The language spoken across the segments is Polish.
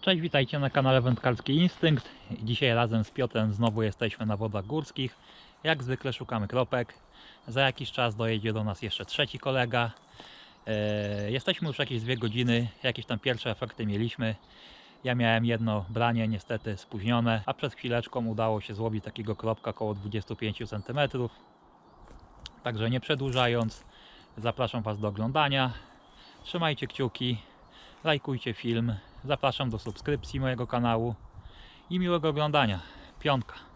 Cześć, witajcie na kanale Wędkarski Instynkt. Dzisiaj razem z Piotrem znowu jesteśmy na wodach górskich. Jak zwykle szukamy kropek. Za jakiś czas dojedzie do nas jeszcze trzeci kolega. E, Jesteśmy już jakieś dwie godziny, jakieś tam pierwsze efekty mieliśmy. Ja miałem jedno branie, niestety spóźnione, a przed chwileczką udało się złowić takiego kropka około 25 cm. Także nie przedłużając, zapraszam Was do oglądania. Trzymajcie kciuki, lajkujcie film, zapraszam do subskrypcji mojego kanału i miłego oglądania. Piątka.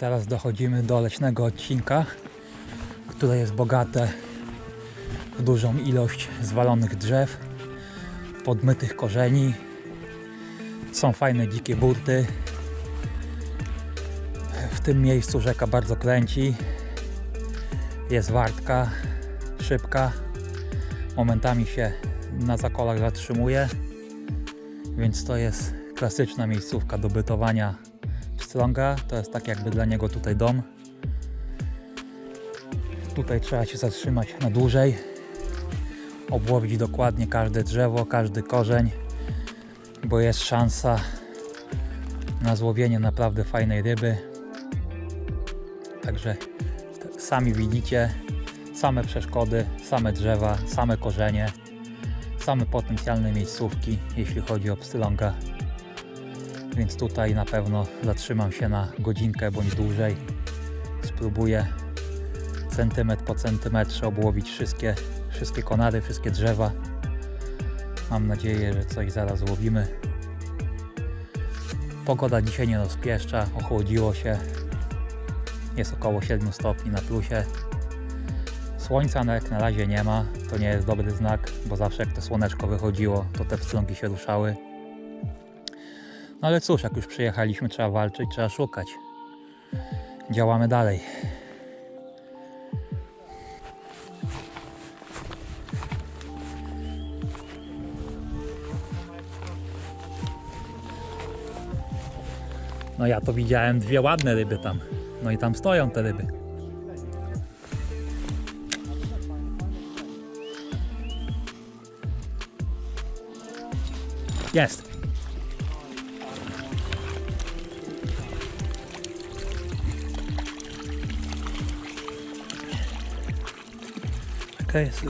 Teraz dochodzimy do leśnego odcinka, które jest bogate w dużą ilość zwalonych drzew, podmytych korzeni. Są fajne dzikie burty. W tym miejscu rzeka bardzo kręci. Jest wartka, szybka. Momentami się na zakolach zatrzymuje. Więc to jest klasyczna miejscówka do bytowania pstrąga. To jest tak jakby dla niego tutaj dom. Tutaj trzeba się zatrzymać na dłużej. Obłowić dokładnie każde drzewo, każdy korzeń, bo jest szansa na złowienie naprawdę fajnej ryby. Także sami widzicie, same przeszkody, same drzewa, same korzenie, same potencjalne miejscówki, jeśli chodzi o pstrąga więc tutaj na pewno zatrzymam się na godzinkę bądź dłużej. Spróbuję centymetr po centymetrze obłowić wszystkie, wszystkie konary, wszystkie drzewa. Mam nadzieję, że coś zaraz złowimy. Pogoda dzisiaj nie rozpieszcza, ochłodziło się. Jest około 7 stopni na plusie. Słońca na- jak na razie nie ma, to nie jest dobry znak, bo zawsze jak to słoneczko wychodziło, to te pstrągi się ruszały. No ale cóż, jak już przyjechaliśmy, trzeba walczyć, trzeba szukać. Działamy dalej. No ja to widziałem dwie ładne ryby tam. No i tam stoją te ryby. Jest. Jaka jest?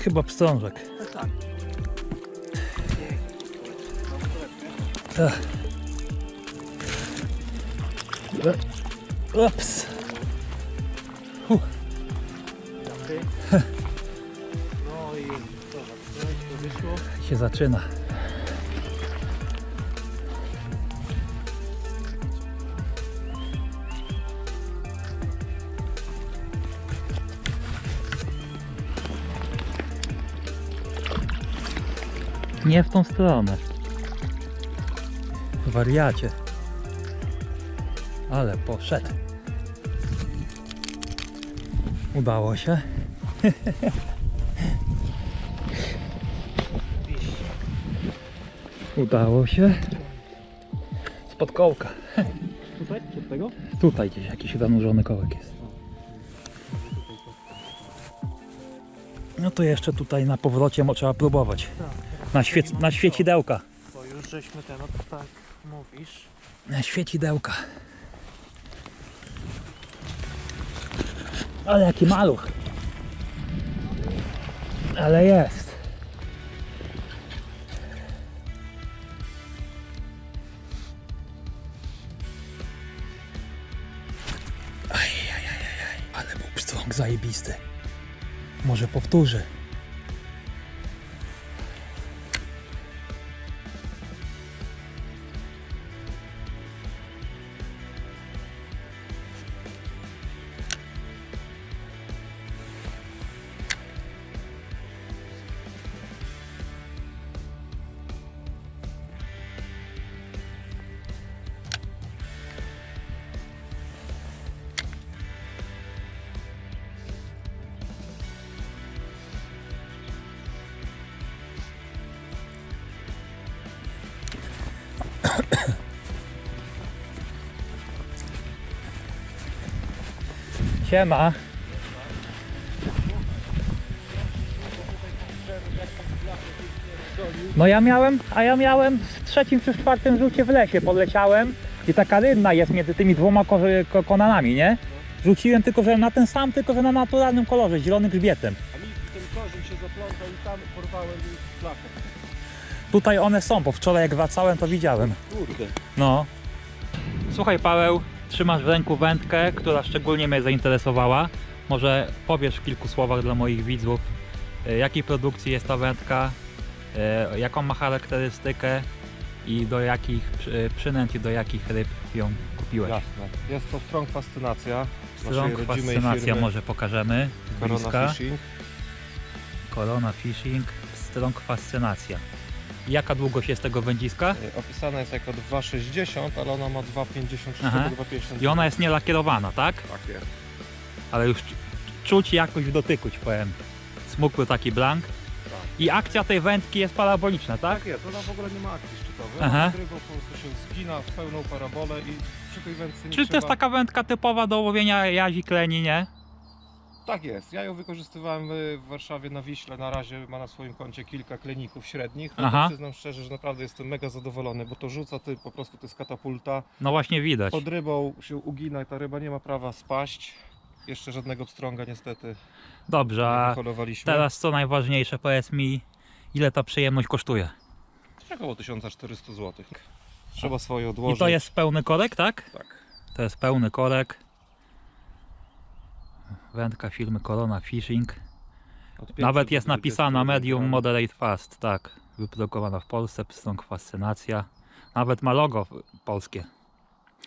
Chyba pstrążek. Tak. Ach. E, Ups. Huh. No i teraz to wyszło. się zaczyna. Nie w tą stronę. Wariacie. Ale poszedł. Udało się. Udało się. Spod kołka. Tutaj? Od tego? Tutaj gdzieś jakiś zanurzony kołek jest. No to jeszcze tutaj na powrocie trzeba próbować. Na, świec na świecidełka. Bo już żeśmy ten, no tak mówisz. Na świecidełka. Ale jaki maluch. Ale jest. pstrąg zajebisty. Może powtórzę. Siema. No ja miałem, a ja miałem w trzecim czy czwartym rzucie w lesie, podleciałem i taka rynna jest między tymi dwoma ko- ko- konanami, nie? Rzuciłem tylko, że na ten sam, tylko że na naturalnym kolorze, zielony grzbietem. A mi ten korzeń się zaplątał i tam porwałem flachę. Tutaj one są, bo wczoraj jak wracałem to widziałem. Kurde. No. Słuchaj Paweł, trzymasz w ręku wędkę, która szczególnie mnie zainteresowała. Może powiesz w kilku słowach dla moich widzów, e, jakiej produkcji jest ta wędka, e, jaką ma charakterystykę i do jakich przy- przynęt i do jakich ryb ją kupiłeś. Jasne. Jest to strong fascynacja. Naszej rodzimej fascynacja firmy może pokażemy z Corona bliska. Fishing. Corona Fishing, Strong fascynacja. Jaka długość jest tego wędziska? Y, Opisana jest jako 2,60, ale ona ma 2,56 Aha. do 2,50. I ona jest nielakierowana, tak? Tak jest. ale już czu- czuć jakoś w dotyku, ci powiem. Smukły taki blank. I akcja tej wędki jest paraboliczna, tak? Tak jest, ona w ogóle nie ma akcji szczytowej. Aha. Ona po prostu się zgina w pełną parabolę i przy tej wędce nie Czy to trzeba... jest taka wędka typowa do łowienia jazi, kleni, nie? Tak jest. Ja ją wykorzystywałem y, w Warszawie na Wiśle. Na razie ma na swoim koncie kilka kleników średnich. Aha. przyznam szczerze, że naprawdę jestem mega zadowolony, bo to rzuca ty po prostu to jest katapulta. No właśnie widać. Pod rybą się ugina i ta ryba nie ma prawa spaść. Jeszcze żadnego pstrąga niestety Dobrze, a teraz co najważniejsze, powiedz mi, ile ta przyjemność kosztuje? Około 1400 zł. Trzeba swoje odłożyć. I to jest pełny korek, tak? Tak. To jest pełny korek. Wędka firmy Corona Fishing. Od 5 Nawet jest 20 napisana medium moderate fast, tak. Wyprodukowana w Polsce, pstrąg fascynacja. Nawet ma logo polskie.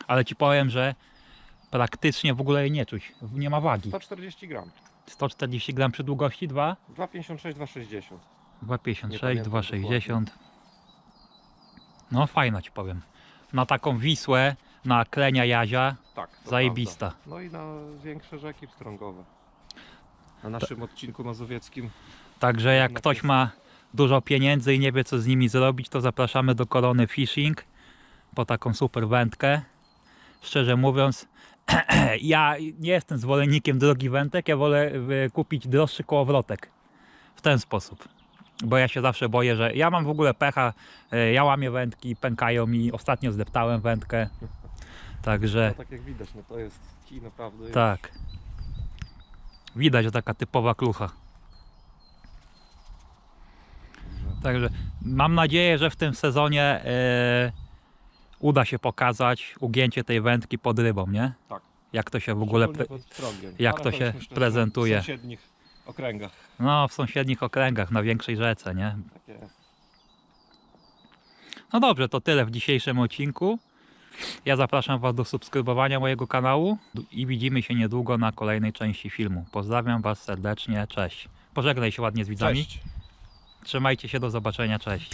Ale ci powiem, że praktycznie w ogóle jej nie czuć. Nie ma wagi. 140 gram. 140 gram przy długości 2, 2,56, 2,60. 2,56, pamiętam 2,60. No fajna ci powiem. Na taką Wisłę, na klenia jazia, Tak. to zajebista. prawda. No i na większe rzeki pstrągowe. Na naszym odcinku mazowieckim Także jak ktoś ma dużo pieniędzy i nie wie co z nimi zrobić, to zapraszamy do Korony Fishing po taką super wędkę. Szczerze mówiąc, ja nie jestem zwolennikiem drogich wędek, ja wolę y, kupić droższy kołowrotek. W ten sposób. Bo ja się zawsze boję, że ja mam w ogóle pecha, y, ja łamię wędki, pękają mi, ostatnio zdeptałem wędkę. Także no tak jak widać, no to jest kij naprawdę. już- tak. Widać, że taka typowa klucha. Także mam nadzieję, że w tym sezonie e, uda się pokazać ugięcie tej wędki pod rybą, nie? Tak. Jak to się w ogóle. Jak Ale to już się myślę, prezentuje. W sąsiednich okręgach. No, w sąsiednich okręgach, na większej rzece, nie? Tak jest. No dobrze, to tyle w dzisiejszym odcinku. Ja zapraszam Was do subskrybowania mojego kanału i widzimy się niedługo na kolejnej części filmu. Pozdrawiam Was serdecznie, cześć. Pożegnaj się ładnie z widzami. Cześć. Trzymajcie się, do zobaczenia, cześć.